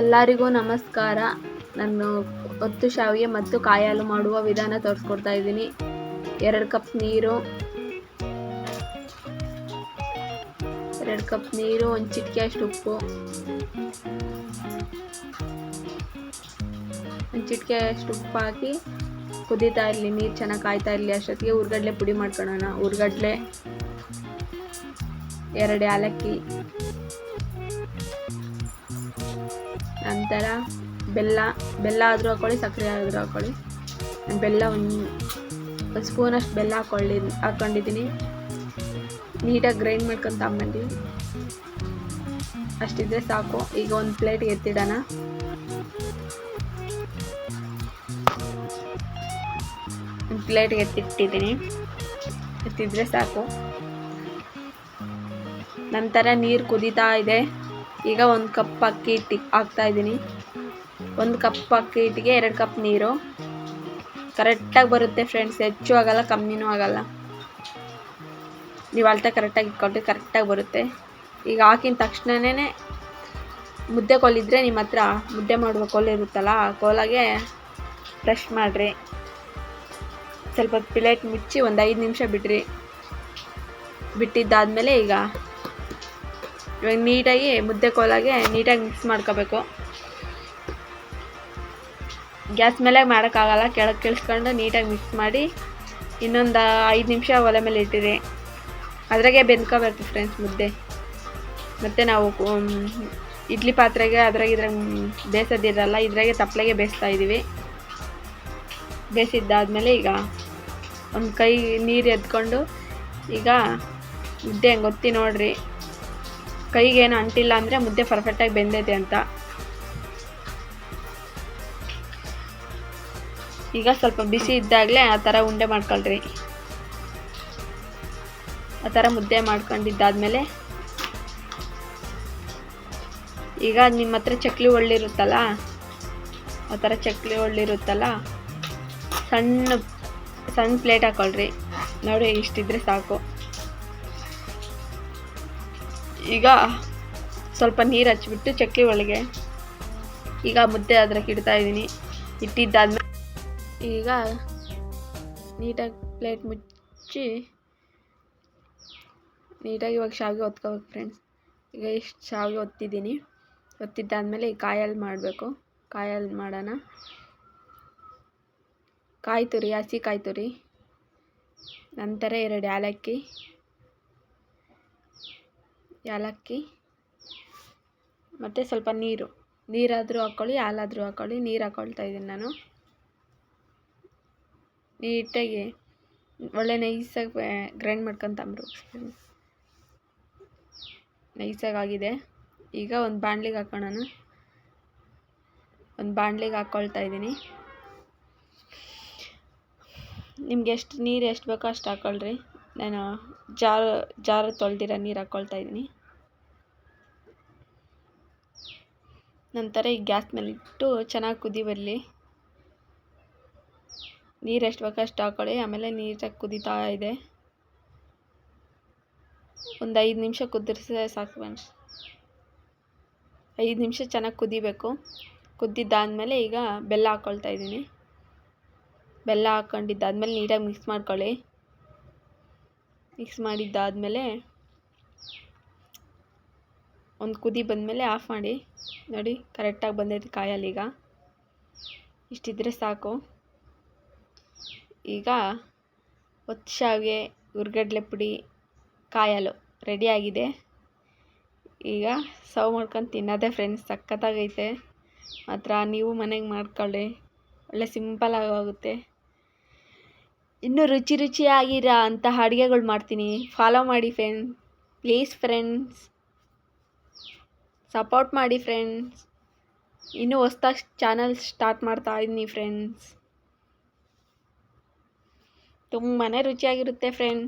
ಎಲ್ಲರಿಗೂ ನಮಸ್ಕಾರ. ನಾನು ಒತ್ತು ಶಾವಿಗೆ ಮತ್ತು ಕಾಯಾಲು ಮಾಡುವ ವಿಧಾನ ತೋರಿಸ್ಕೊಡ್ತಾ ಇದ್ದೀನಿ. ಎರಡು ಕಪ್ ನೀರು, ಎರಡು ಕಪ್ ನೀರು, ಒಂದು ಚಿಟಿಕೆ ಅಷ್ಟು ಉಪ್ಪು, ಒಂದು ಚಿಟಿಕೆ ಅಷ್ಟು ಉಪ್ಪು ಹಾಕಿ ಕುದೀತಾ ಇರಲಿ, ನೀರು ಚೆನ್ನಾಗಿ ಕಾಯ್ತಾ ಇರಲಿ. ಅಷ್ಟೊತ್ತಿಗೆ ಹುರ್ಗಡ್ಲೆ ಪುಡಿ ಮಾಡ್ಕೊಳ್ಳೋಣ ಹುರ್ಗಡ್ಲೆ, ಎರಡು ಏಲಕ್ಕಿ ನಂತರ ಬೆಲ್ಲ ಬೆಲ್ಲ ಆದರೂ ಹಾಕ್ಕೊಳ್ಳಿ ಸಕ್ಕರೆ ಆದರೂ ಹಾಕ್ಕೊಳ್ಳಿ ಬೆಲ್ಲ ಒಂದು ಒಂದು ಸ್ಪೂನಷ್ಟು ಬೆಲ್ಲ ಹಾಕ್ಕೊಳ್ಳಿ ಹಾಕ್ಕೊಂಡಿದ್ದೀನಿ ನೀಟಾಗಿ ಗ್ರೈಂಡ್ ಮಾಡ್ಕೊಂಡು ತಗೊಂಬಂದು. ಅಷ್ಟಿದ್ರೆ ಸಾಕು. ಈಗ ಒಂದು ಪ್ಲೇಟ್ಗೆ ಎತ್ತಿಡೋಣ. ಒಂದು ಪ್ಲೇಟ್ಗೆ ಎತ್ತಿಟ್ಟಿದ್ದೀನಿ. ಎತ್ತಿದ್ರೆ ಸಾಕು. ನಂತರ ನೀರು ಕುದೀತಾ ಇದೆ. ಈಗ ಒಂದು ಕಪ್ ಅಕ್ಕಿ ಹಿಟ್ಟು ಹಾಕ್ತಾ ಇದ್ದೀನಿ. ಒಂದು ಕಪ್ ಅಕ್ಕಿ ಹಿಟ್ಟಿಗೆ ಎರಡು ಕಪ್ ನೀರು. ಕರೆಕ್ಟಾಗಿ ಬರುತ್ತೆ ಫ್ರೆಂಡ್ಸ್ ಹೆಚ್ಚು ಆಗಲ್ಲ, ಕಮ್ಮಿನೂ ಆಗಲ್ಲ. ನೀವು ಅಳತೆ ಕರೆಕ್ಟಾಗಿ ಇಟ್ಕೊಂಡ್ರೆ ಕರೆಕ್ಟಾಗಿ ಬರುತ್ತೆ. ಈಗ ಹಾಕಿದ ತಕ್ಷಣವೇ ಮುದ್ದೆ ಕೋಲಿದ್ರೆ ನಿಮ್ಮ ಹತ್ರ ಮುದ್ದೆ ಮಾಡುವ ಕೋಲ್ ಇರುತ್ತಲ್ಲ, ಆ ಕೋಲಾಗೆ ಬ್ರಷ್ ಮಾಡಿರಿ. ಸ್ವಲ್ಪ ಪ್ಲೇಟ್ ಮುಚ್ಚಿ ಒಂದು ಐದು ನಿಮಿಷ ಬಿಡ್ರಿ. ಬಿಟ್ಟಿದ್ದಾದಮೇಲೆ ಈಗ ಇವಾಗ ನೀಟಾಗಿ ಮುದ್ದೆ ಕೋಲಾಗೆ ನೀಟಾಗಿ ಮಿಕ್ಸ್ ಮಾಡ್ಕೋಬೇಕು. ಗ್ಯಾಸ್ ಮೇಲೆ ಮಾಡೋಕ್ಕಾಗಲ್ಲ, ಕೆಳಗೆ ಕೆಳಿಸ್ಕೊಂಡು ನೀಟಾಗಿ ಮಿಕ್ಸ್ ಮಾಡಿ ಇನ್ನೊಂದು ಐದು ನಿಮಿಷ ಒಲೆ ಮೇಲೆ ಇಟ್ಟಿರಿ. ಅದ್ರಾಗೆ ಬೆಂದ್ಕೋಬೇಕು ಫ್ರೆಂಡ್ಸ್ ಮುದ್ದೆ. ಮತ್ತು ನಾವು ಇಡ್ಲಿ ಪಾತ್ರೆಗೆ ಅದ್ರಾಗ ಇದ್ರಾಗ ಬೇಯಿಸೋದಿರಲ್ಲ ಇದ್ರಾಗೆ ತಪ್ಪಲೆಗೆ ಬೇಯಿಸ್ತಾ ಇದ್ದೀವಿ ಬೇಯಿಸಿದ್ದಾದಮೇಲೆ ಈಗ ಒಂದು ಕೈ ನೀರು ಎದ್ಕೊಂಡು ಈಗ ಮುದ್ದೆ ಹಂಗೆ ಒತ್ತಿ ನೋಡ್ರಿ. ಕೈಗೇನು ಅಂಟಿಲ್ಲ ಅಂದರೆ ಮುದ್ದೆ ಪರ್ಫೆಕ್ಟಾಗಿ ಬೆಂದೈತೆ ಅಂತ. ಈಗ ಸ್ವಲ್ಪ ಬಿಸಿ ಇದ್ದಾಗಲೇ ಆ ಥರ ಉಂಡೆ ಮಾಡ್ಕೊಳ್ರಿ. ಆ ಥರ ಮುದ್ದೆ ಮಾಡ್ಕೊಂಡಿದ್ದಾದ್ಮೇಲೆ ಈಗ ನಿಮ್ಮ ಹತ್ರ ಚಕ್ಲಿ ಒಳ್ಳಿರುತ್ತಲ್ಲ ಆ ಥರ ಚಕ್ಲಿ ಒಳ್ಳಿರುತ್ತಲ್ಲ ಸಣ್ಣ ಸಣ್ಣ ಪ್ಲೇಟ್ ಹಾಕೊಳ್ರಿ. ನೋಡಿ, ಇಷ್ಟಿದ್ರೆ ಸಾಕು. ಈಗ ಸ್ವಲ್ಪ ನೀರು ಹಚ್ಚಿಬಿಟ್ಟು ಚಕ್ಕೆ ಒಳಗೆ ಈಗ ಮುದ್ದೆ ಅದ್ರಕ್ಕೆ ಇಡ್ತಾ ಇದ್ದೀನಿ. ಇಟ್ಟಿದ್ದಾದ್ಮೇಲೆ ಈಗ ನೀಟಾಗಿ ಪ್ಲೇಟ್ ಮುಚ್ಚಿ ನೀಟಾಗಿ ಇವಾಗ ಶಾವಿಗೆ ಒತ್ಕೋಬೇಕು ಫ್ರೆಂಡ್ಸ್. ಈಗ ಇಷ್ಟು ಶಾವಿಗೆ ಒತ್ತಿದ್ದೀನಿ. ಒತ್ತಿದ್ದಾದಮೇಲೆ ಈ ಕಾಯಲ್ಲಿ ಮಾಡಬೇಕು. ಕಾಯಲ್ಲಿ ಮಾಡೋಣ. ಕಾಯಿ ತುರಿ, ಹಸಿ ಕಾಯಿ ತುರಿ, ನಂತರ ಎರಡು ಏಲಕ್ಕಿ ಏಲಕ್ಕಿ ಮತ್ತು ಸ್ವಲ್ಪ ನೀರು. ನೀರಾದರೂ ಹಾಕ್ಕೊಳ್ಳಿ, ಹಾಲಾದರೂ ಹಾಕ್ಕೊಳ್ಳಿ. ನೀರು ಹಾಕ್ಕೊಳ್ತಾ ಇದ್ದೀನಿ ನಾನು. ನೀಟಾಗಿ ಒಳ್ಳೆ ನೈಸಾಗಿ ಗ್ರೈಂಡ್ ಮಾಡ್ಕೊಂತಂಬ್ರು ನೈಸಾಗಿ ಆಗಿದೆ. ಈಗ ಒಂದು ಬಾಣ್ಲಿಗೆ ಹಾಕೋಣ ಒಂದು ಬಾಣ್ಲಿಗೆ ಹಾಕ್ಕೊಳ್ತಾ ಇದ್ದೀನಿ. ನಿಮ್ಗೆ ಎಷ್ಟು, ನೀರು ಎಷ್ಟು ಬೇಕೋ ಅಷ್ಟು ಹಾಕ್ಕೊಳ್ರಿ. ನಾನು ಜಾರು ಜಾರು ತೊಳೆದಿರೋ ನೀರು ಹಾಕ್ಕೊಳ್ತಾ ಇದ್ದೀನಿ. ನಂತರ ಈ ಗ್ಯಾಸ್ ಮೇಲೆ ಇಟ್ಟು ಚೆನ್ನಾಗಿ ಕುದಿ ಬರಲಿ. ನೀರು ಎಷ್ಟು ಬೇಕೋ ಅಷ್ಟು ಹಾಕೊಳ್ಳಿ, ಆಮೇಲೆ ನೀಟಾಗಿ ಕುದೀತಾ ಇದೆ. ಒಂದು ಐದು ನಿಮಿಷ ಕುದಿಸಿದ್ರೆ ಸಾಕು ಫ್ರೆಂಡ್ಸ್. ಐದು ನಿಮಿಷ ಚೆನ್ನಾಗಿ ಕುದಿಬೇಕು. ಕುದ್ದಿದ್ದಾದಮೇಲೆ ಈಗ ಬೆಲ್ಲ ಹಾಕ್ಕೊಳ್ತಾ ಇದ್ದೀನಿ. ಬೆಲ್ಲ ಹಾಕ್ಕೊಂಡಿದ್ದಾದ್ಮೇಲೆ ನೀಟಾಗಿ ಮಿಕ್ಸ್ ಮಾಡ್ಕೊಳ್ಳಿ. ಮಿಕ್ಸ್ ಮಾಡಿದ್ದಾದಮೇಲೆ ಒಂದು ಕುದಿ ಬಂದಮೇಲೆ ಆಫ್ ಮಾಡಿ. ನೋಡಿ, ಕರೆಕ್ಟಾಗಿ ಬಂದೈತೆ ಕಾಯಲ್ಲಿ ಈಗ. ಇಷ್ಟಿದ್ರೆ ಸಾಕು. ಈಗ ಒತ್ತು ಶಾವಿಗೆ ಹುರ್ಗಡ್ಲೆ ಪುಡಿ ಕಾಯಲು ರೆಡಿಯಾಗಿದೆ ಈಗ ಸರ್ವ್ ಮಾಡ್ಕೊಂಡು ತಿನ್ನೋದೇ ಫ್ರೆಂಡ್ಸ್ ಸಖತ್ತಾಗೈತೆ. ಮಾತ್ರ ನೀವು ಮನೆಗೆ ಮಾಡ್ಕೊಳ್ಳಿ. ಒಳ್ಳೆ ಸಿಂಪಲ್ಲಾಗಿ ಆಗುತ್ತೆ ಇನ್ನೂ ರುಚಿ ರುಚಿಯಾಗಿರೋ ಅಂತಹ ಅಡುಗೆಗಳು ಮಾಡ್ತೀನಿ. ಫಾಲೋ ಮಾಡಿ ಫ್ರೆಂಡ್ ಪ್ಲೀಸ್ ಫ್ರೆಂಡ್ಸ್ ಸಪೋರ್ಟ್ ಮಾಡಿ ಫ್ರೆಂಡ್ಸ್ ಇನ್ನೂ ಹೊಸ್ದಾಗಿ ಚಾನಲ್ ಸ್ಟಾರ್ಟ್ ಮಾಡ್ತಾ ಇದ್ದೀನಿ ಫ್ರೆಂಡ್ಸ್ ತುಂಬಾ ರುಚಿಯಾಗಿರುತ್ತೆ ಫ್ರೆಂಡ್